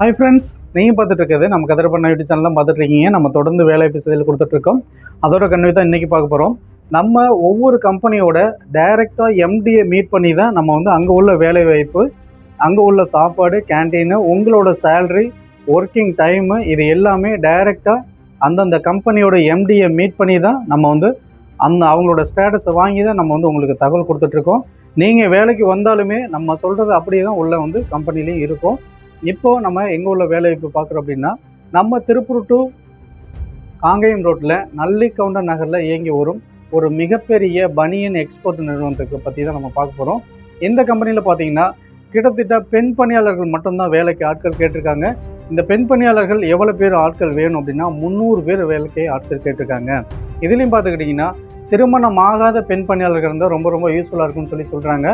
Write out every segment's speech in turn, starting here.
Hi friends நீங்கள் பார்த்துட்டு இருக்கிறது நம்ம கதர் பண்ண யூடியூப் சேனல் தான் பார்த்துட்டு இருக்கீங்க நம்ம தொடர்ந்து வேலை பேசுதல் கொடுத்துட்ருக்கோம் அதோட கண்ணி தான் இன்றைக்கி பார்க்க போகிறோம் நம்ம ஒவ்வொரு கம்பெனியோட டைரெக்டாக எம்டியை மீட் பண்ணி தான் நம்ம வந்து அங்கே உள்ள வேலை வாய்ப்பு அங்கே உள்ள சாப்பாடு கேன்டீனு உங்களோட சேல்ரி ஒர்க்கிங் டைமு இது எல்லாமே டைரெக்டாக அந்தந்த கம்பெனியோட எம்டியை மீட் பண்ணி தான் நம்ம வந்து அந்த அவங்களோட ஸ்டேட்டஸை வாங்கி தான் நம்ம வந்து உங்களுக்கு தகவல் கொடுத்துட்ருக்கோம் நீங்கள் வேலைக்கு வந்தாலுமே நம்ம சொல்கிறது அப்படியே தான் உள்ளே வந்து கம்பெனிலையும் இருக்கும். இப்போ நம்ம எங்கே உள்ள வேலைவாய்ப்பு பார்க்குறோம் அப்படின்னா நம்ம திருப்பூர் டு காங்கேயம் ரோட்டில் நல்லிக்கவுண்டர் நகரில் இயங்கி வரும் ஒரு மிகப்பெரிய பனியன் எக்ஸ்போர்ட் நிறுவனத்துக்கு பற்றி தான் நம்ம பார்க்க போகிறோம் இந்த கம்பெனியில் பார்த்தீங்கன்னா கிட்டத்தட்ட பெண் பணியாளர்கள் மட்டும்தான் வேலைக்கு ஆட்கள் கேட்டிருக்காங்க. இந்த பெண் பணியாளர்கள் எவ்வளோ பேர் ஆட்கள் வேணும் அப்படின்னா முந்நூறு பேர் வேலைக்கு ஆட்கள் கேட்டிருக்காங்க. இதுலேயும் பார்த்துக்கிட்டிங்கன்னா திருமணம் ஆகாத பெண் பணியாளர்கள் இருந்தால் ரொம்ப ரொம்ப யூஸ்ஃபுல்லாக இருக்கும்னு சொல்லி சொல்கிறாங்க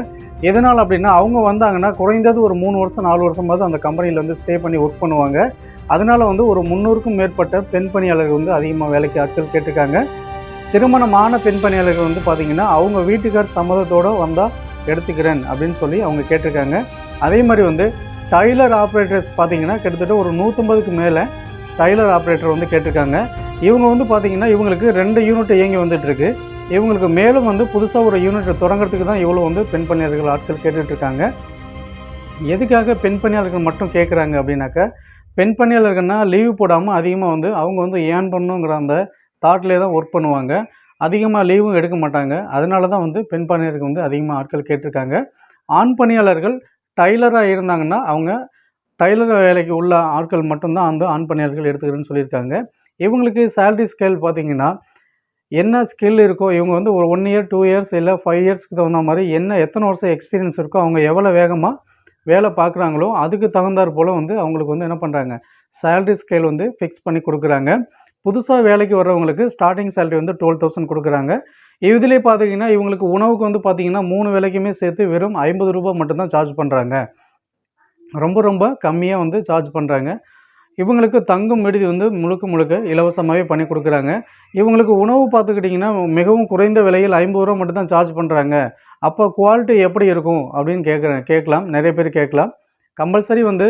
எதனால் அப்படின்னா அவங்க வந்தாங்கன்னா குறைந்தது ஒரு மூணு வருஷம் நாலு வருஷமாவது அந்த கம்பெனியில் வந்து ஸ்டே பண்ணி ஒர்க் பண்ணுவாங்க. அதனால வந்து ஒரு முந்நூறுக்கும் மேற்பட்ட பெண் பணியாளர்கள் வந்து அதிகமாக வேலைக்கு ஆட்கள் கேட்டிருக்காங்க. திருமணமான பெண் பணியாளர்கள் வந்து பார்த்திங்கன்னா அவங்க வீட்டுக்கார் சம்மதத்தோடு வந்தால் எடுத்துக்கிறேன் அப்படின்னு சொல்லி அவங்க கேட்டிருக்காங்க. அதே மாதிரி வந்து டைலர் ஆப்ரேட்டர்ஸ் பார்த்தீங்கன்னா கிட்டத்தட்ட ஒரு நூற்றம்பதுக்கு மேலே டைலர் ஆப்ரேட்டர் வந்து கேட்டிருக்காங்க. இவங்க வந்து பார்த்தீங்கன்னா இவங்களுக்கு ரெண்டு யூனிட் இயங்கி வந்துட்டுருக்கு. இவங்களுக்கு மேலும் வந்து புதுசாக ஒரு யூனிட் தொடங்குறதுக்கு தான் இவ்வளோ வந்து பெண் பணியாளர்கள் ஆட்கள் கேட்டுட்ருக்காங்க. எதுக்காக பெண் பணியாளர்கள் மட்டும் கேட்குறாங்க அப்படின்னாக்கா பெண் பணியாளர்கள்னா லீவு போடாமல் அதிகமாக வந்து அவங்க வந்து ஏர்ன் பண்ணுங்கிற அந்த தாட்லேயே தான் ஒர்க் பண்ணுவாங்க. அதிகமாக லீவும் எடுக்க மாட்டாங்க. அதனால தான் வந்து பெண் பணியாளர்கள் வந்து அதிகமாக ஆட்கள் கேட்டிருக்காங்க. ஆண் பணியாளர்கள் டைலராக இருந்தாங்கன்னா அவங்க டைலர் வேலைக்கு உள்ள ஆட்கள் மட்டும்தான் வந்து ஆண் பணியாளர்கள் எடுத்துக்கிறேன்னு சொல்லியிருக்காங்க. இவங்களுக்கு சேலரி ஸ்கேல் பார்த்தீங்கன்னா என்ன ஸ்கில் இருக்கோ இவங்க வந்து ஒரு ஒன் இயர் டூ இயர்ஸ் இல்லை ஃபைவ் இயர்ஸ்க்கு தகுந்த மாதிரி என்ன எத்தனை வருஷம் எக்ஸ்பீரியன்ஸ் இருக்கோ அவங்க எவ்வளோ வேகமாக வேலை பார்க்குறாங்களோ அதுக்கு தகுந்தாற் போல் வந்து அவங்களுக்கு வந்து என்ன பண்ணுறாங்க சேலரி ஸ்கேல் வந்து ஃபிக்ஸ் பண்ணி கொடுக்குறாங்க. புதுசாக வேலைக்கு வர்றவங்களுக்கு ஸ்டார்டிங் சேலரி வந்து டுவெல் தௌசண்ட் கொடுக்குறாங்க. இதுலேயே பார்த்தீங்கன்னா இவங்களுக்கு உணவுக்கு வந்து பார்த்தீங்கன்னா மூணு வேலைக்குமே சேர்த்து வெறும் ஐம்பது ரூபாய் மட்டும்தான் சார்ஜ் பண்ணுறாங்க ரொம்ப ரொம்ப கம்மியாக வந்து சார்ஜ் பண்ணுறாங்க இவங்களுக்கு தங்கும் விடுதி வந்து முழுக்க முழுக்க இலவசமாகவே பண்ணி கொடுக்குறாங்க. இவங்களுக்கு உணவு பார்த்துக்கிட்டிங்கன்னா மிகவும் குறைந்த விலையில் ஐம்பது ரூபா மட்டும் தான் சார்ஜ் பண்ணுறாங்க அப்போ குவாலிட்டி எப்படி இருக்கும் அப்படின்னு கேட்குறேன் கேட்கலாம். நிறைய பேர் கேட்கலாம். கம்பல்சரி வந்து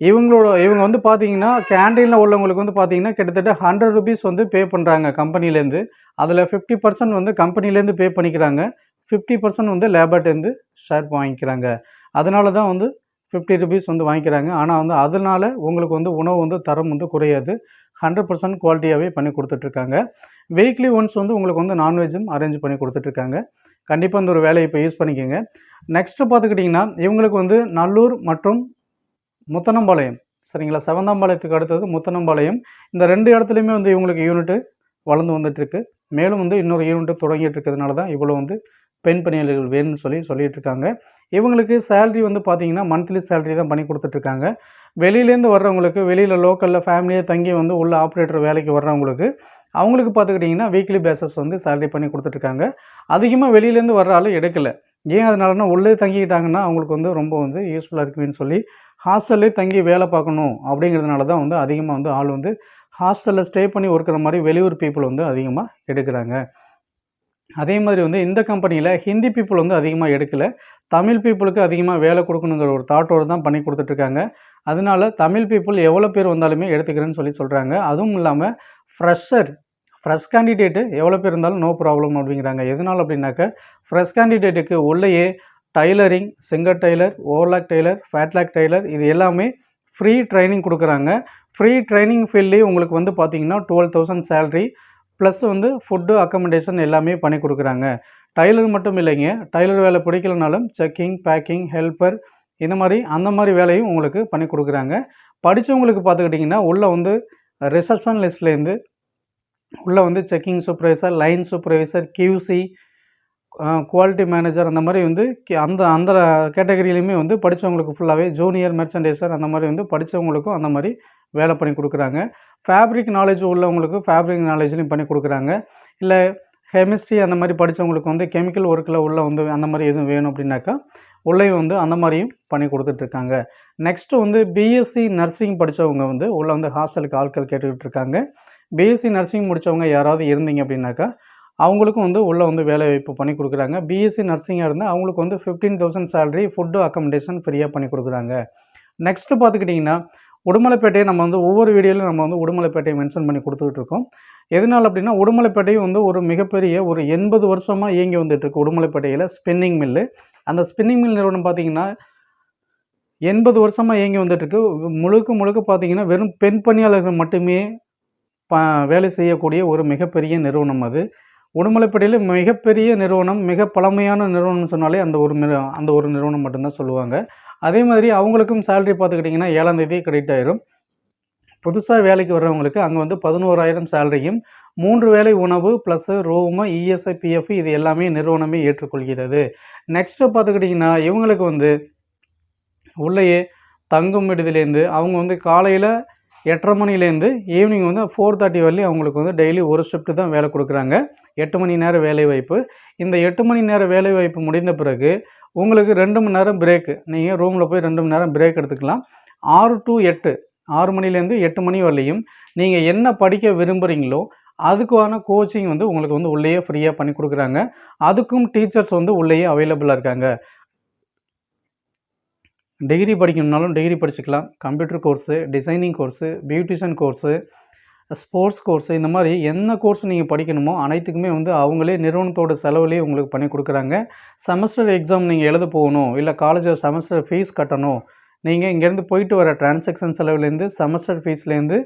இவங்களோட இவங்க வந்து பார்த்தீங்கன்னா கேண்டீனில் உள்ளவங்களுக்கு வந்து பார்த்தீங்கன்னா கிட்டத்தட்ட ஹண்ட்ரட் ருபீஸ் வந்து பே பண்ணுறாங்க கம்பெனிலேருந்து. அதில் ஃபிஃப்டி பர்சன்ட் வந்து கம்பெனிலேருந்து பே பண்ணிக்கிறாங்க. ஃபிஃப்டி பர்சன்ட் வந்து லேபர்ட்டேருந்து ஷேர் வாங்கிக்கிறாங்க. அதனால தான் வந்து ஃபிஃப்டி ருபீஸ் வந்து வாங்கிக்கிறாங்க. ஆனால் வந்து அதனால் உங்களுக்கு வந்து உணவு வந்து தரம் வந்து குறையாது. ஹண்ட்ரட் பர்சன்ட் குவாலிட்டியாகவே பண்ணி கொடுத்துட்ருக்காங்க. வீக்லி ஒன்ஸ் வந்து உங்களுக்கு வந்து நான்வெஜ்ஜும் அரேஞ்ச் பண்ணி கொடுத்துட்ருக்காங்க. கண்டிப்பாக இந்த ஒரு வேலையை இப்போ யூஸ் பண்ணிக்கோங்க. நெக்ஸ்ட்டு பார்த்துக்கிட்டிங்கன்னா இவங்களுக்கு வந்து நல்லூர் மற்றும் முத்தனம்பாளையம். சரிங்களா? செவந்தாம்பாளையத்துக்கு அடுத்தது முத்தனம்பாளையம். இந்த ரெண்டு இடத்துலையுமே வந்து இவங்களுக்கு யூனிட்டு வளர்ந்து வந்துட்டுருக்கு மேலும் வந்து இன்னொரு யூனிட்டு தொடங்கிட்டு இருக்கிறதுனால தான் இவ்வளோ வந்து பெண் பணியாளர்கள் வேணும்னு சொல்லி சொல்லிகிட்டு இருக்காங்க இவங்களுக்கு சேல்ரி வந்து பார்த்தீங்கன்னா மந்த்லி சேல்ரி தான் பண்ணி கொடுத்துட்ருக்காங்க. வெளியிலேருந்து வர்றவங்களுக்கு வெளியில் லோக்கலில் ஃபேமிலியாக தங்கி வந்து உள்ள ஆப்ரேட்டர் வேலைக்கு வர்றவங்களுக்கு அவங்களுக்கு பார்த்துக்கிட்டிங்கன்னா வீக்லி பேசஸ் வந்து சேலரி பண்ணி கொடுத்துட்ருக்காங்க. அதிகமாக வெளியிலேருந்து வர்ற ஆள் எடுக்கலை. ஏன் அதனாலனா உள்ளே தங்கிக்கிட்டாங்கன்னா அவங்களுக்கு வந்து ரொம்ப வந்து யூஸ்ஃபுல்லாக இருக்குன்னு சொல்லி ஹாஸ்டல்லே தங்கி வேலை பார்க்கணும் அப்படிங்கிறதுனால தான் வந்து அதிகமாக வந்து ஆள் வந்து ஹாஸ்டலில் ஸ்டே பண்ணி ஒர்க்கிற மாதிரி வெளியூர் பீப்புள் வந்து அதிகமாக எடுக்கிறாங்க. அதே மாதிரி வந்து இந்த கம்பெனியில் ஹிந்தி பீப்புள் வந்து அதிகமாக எடுக்கலை. தமிழ் பீப்புளுக்கு அதிகமாக வேலை கொடுக்கணுங்கிற ஒரு தாட்டோடு தான் பண்ணி கொடுத்துட்ருக்காங்க. அதனால தமிழ் பீப்புள் எவ்வளோ பேர் வந்தாலுமே எடுத்துக்கிறேன்னு சொல்லி சொல்கிறாங்க அதுவும் இல்லாமல் ஃப்ரெஷர் ஃப்ரெஷ் கேண்டிடேட்டு எவ்வளோ பேர் இருந்தாலும் நோ ப்ராப்ளம் அப்படிங்கிறாங்க. எதனால் அப்படின்னாக்க ஃப்ரெஷ் கேண்டிடேட்டுக்கு உள்ளேயே tailoring Singer tailor overlock tailor flatlock tailor இது எல்லாமே ஃப்ரீ ட்ரைனிங் கொடுக்குறாங்க. ஃப்ரீ ட்ரைனிங் ஃபீல்ட்லேயே உங்களுக்கு வந்து பார்த்திங்கன்னா டுவெல் தௌசண்ட் சேல்ரி ப்ளஸ் வந்து ஃபுட்டு அக்கமடேஷன் எல்லாமே பண்ணி கொடுக்குறாங்க. டைலர் மட்டும் இல்லைங்க. டைலர் வேலை பிடிக்கலனாலும் செக்கிங் பேக்கிங் ஹெல்ப்பர் இந்த மாதிரி அந்த மாதிரி வேலையும் உங்களுக்கு பண்ணி கொடுக்குறாங்க. படித்தவங்களுக்கு பார்த்துக்கிட்டிங்கன்னா உள்ளே வந்து ரிசப்ஷன் லிஸ்ட்லேருந்து உள்ளே வந்து checking supervisor line supervisor QC quality manager அந்த மாதிரி வந்து அந்த அந்த கேட்டகரியிலையுமே வந்து படித்தவங்களுக்கு ஃபுல்லாகவே ஜூனியர் மெர்ச்சன்டைசர் அந்த மாதிரி வந்து படித்தவங்களுக்கும் அந்த மாதிரி வேலை பண்ணி கொடுக்குறாங்க. ஃபேப்ரிக் நாலேஜ் உள்ளவங்களுக்கு ஃபேப்ரிக் நாலேஜ்லையும் பண்ணி கொடுக்குறாங்க. இல்லை கெமிஸ்ட்ரி அந்த மாதிரி படித்தவங்களுக்கு வந்து கெமிக்கல் ஒர்க்கில் உள்ள வந்து அந்த மாதிரி எதுவும் வேணும் அப்படின்னாக்கா உள்ளே வந்து அந்த மாதிரியும் பண்ணி கொடுத்துட்ருக்காங்க நெக்ஸ்ட்டு வந்து பிஎஸ்சி நர்சிங் படித்தவங்க வந்து உள்ளே வந்து ஹாஸ்டலுக்கு ஆட்கள் கேட்டுக்கிட்டு இருக்காங்க. பிஎஸ்சி நர்சிங் முடித்தவங்க யாராவது இருந்தீங்க அப்படின்னாக்கா அவங்களுக்கும் வந்து உள்ளே வந்து வேலை வாய்ப்பு பண்ணி கொடுக்குறாங்க. பிஎஸ்சி நர்சிங்காக இருந்தால் அவங்களுக்கு வந்து fifteen thousand salary food accommodation ஃப்ரீயாக பண்ணி கொடுக்குறாங்க. நெக்ஸ்ட்டு பார்த்துக்கிட்டிங்கன்னா உடுமலைப்பேட்டையை நம்ம வந்து ஒவ்வொரு வீடியோலையும் நம்ம வந்து உடுமலைப்பேட்டையை மென்ஷன் பண்ணி கொடுத்துக்கிட்டு இருக்கோம் எதனால் அப்படின்னா உடுமலைப்பேட்டை வந்து ஒரு மிகப்பெரிய ஒரு எண்பது வருஷமாக இயங்கி வந்துட்டுருக்கு உடுமலைப்பேட்டையில் ஸ்பின்னிங் மில்லு அந்த ஸ்பின்னிங் மில் நிறுவனம் பார்த்திங்கன்னா எண்பது வருஷமாக இயங்கி வந்துட்டுருக்கு. முழுக்க முழுக்க பார்த்தீங்கன்னா வெறும் பெண் பணியாளர்கள் மட்டுமே ப வேலை செய்யக்கூடிய ஒரு மிகப்பெரிய நிறுவனம் அது. உடுமலைப்பேட்டையில் மிகப்பெரிய நிறுவனம் மிக பழமையான நிறுவனம் சொன்னாலே அந்த ஒரு அந்த ஒரு நிறுவனம் மட்டும்தான் சொல்லுவாங்க. அதே மாதிரி அவங்களுக்கும் சேலரி பார்த்துக்கிட்டிங்கன்னா ஏழாந்தேதி கிரெடிட் ஆயிரும். புதுசாக வேலைக்கு வர்றவங்களுக்கு அங்கே வந்து பதினோராயிரம் சேலரியும் மூன்று வேலை உணவு ப்ளஸ் ரூமு இஎஸ்ஐ பிஎஃப் இது எல்லாமே நிறுவனமே ஏற்றுக்கொள்கிறது. நெக்ஸ்ட்டு பார்த்துக்கிட்டிங்கன்னா இவங்களுக்கு வந்து உள்ளேயே தங்கும் விடுதிலேருந்து அவங்க வந்து காலையில் எட்டரை மணிலேருந்து ஈவினிங் வந்து ஃபோர் தேர்ட்டி வரலையும் அவங்களுக்கு வந்து டெய்லி ஒரு ஷிஃப்ட்டு தான் வேலை கொடுக்குறாங்க. எட்டு மணி நேரம் வேலை வாய்ப்பு இந்த எட்டு மணி நேர வேலை வாய்ப்பு முடிந்த பிறகு உங்களுக்கு ரெண்டு மணி நேரம் பிரேக்கு நீங்கள் ரூமில் போய் ரெண்டு மணி நேரம் பிரேக் எடுத்துக்கலாம். ஆறு டு எட்டு ஆறு மணிலேருந்து எட்டு மணி வரலையும் நீங்கள் என்ன படிக்க விரும்புகிறீங்களோ அதுக்கான கோச்சிங் வந்து உங்களுக்கு வந்து உள்ளேயே ஃப்ரீயாக பண்ணி கொடுக்குறாங்க. அதுக்கும் டீச்சர்ஸ் வந்து உள்ளேயே அவைலபிளாக இருக்காங்க. டிகிரி படிக்கணும்னாலும் டிகிரி படிச்சுக்கலாம். Computer course designing course beautician course sports course இந்த மாதிரி என்ன கோர்ஸ் நீங்கள் படிக்கணுமோ அனைத்துக்குமே வந்து அவங்களே நிறுவனத்தோட செலவுலேயே உங்களுக்கு பண்ணி கொடுக்குறாங்க. செமஸ்டர் எக்ஸாம் நீங்கள் எழுத போகணும் இல்லை காலேஜில் செமஸ்டர் ஃபீஸ் கட்டணும். நீங்கள் இங்கேருந்து போயிட்டு வர டிரான்சாக்ஷன் செலவுலேருந்து செமஸ்டர் ஃபீஸ்லேருந்து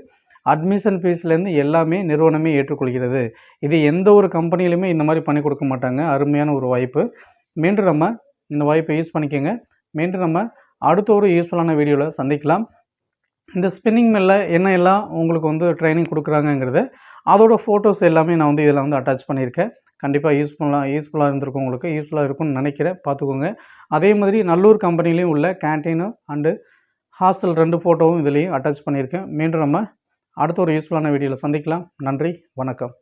அட்மிஷன் ஃபீஸ்லேருந்து எல்லாமே நிறுவனமே ஏற்றுக்கொள்கிறது. இது எந்த ஒரு கம்பெனிலையுமே இந்த மாதிரி பண்ணி கொடுக்க மாட்டாங்க. அருமையான ஒரு வாய்ப்பு. மீண்டும் நம்ம இந்த வாய்ப்பை யூஸ் பண்ணிக்கோங்க. மீண்டும் நம்ம அடுத்த ஒரு யூஸ்ஃபுல்லான வீடியோவில் சந்திக்கலாம். இந்த ஸ்பின்னிங் மில்ல என்ன எல்லாம் உங்களுக்கு வந்து ட்ரைனிங் கொடுக்குறாங்கங்கிறத அதோட ஃபோட்டோஸ் எல்லாமே நான் வந்து இதில் வந்து அட்டாச் பண்ணியிருக்கேன். கண்டிப்பாக யூஸ்ஃபுல்லாக யூஸ்ஃபுல்லாக இருந்திருக்கும் உங்களுக்கு யூஸ்ஃபுல்லாக இருக்கும்னு நினைக்கிறேன். பார்த்துக்கோங்க. அதே மாதிரி நல்லூர் கம்பெனிலையும் உள்ள கேன்டீனு அண்டு ஹாஸ்டல் ரெண்டு ஃபோட்டோவும் இதுலேயும் அட்டாச் பண்ணியிருக்கேன். மீண்டும் நம்ம அடுத்த ஒரு யூஸ்ஃபுல்லான வீடியோவில் சந்திக்கலாம். நன்றி வணக்கம்.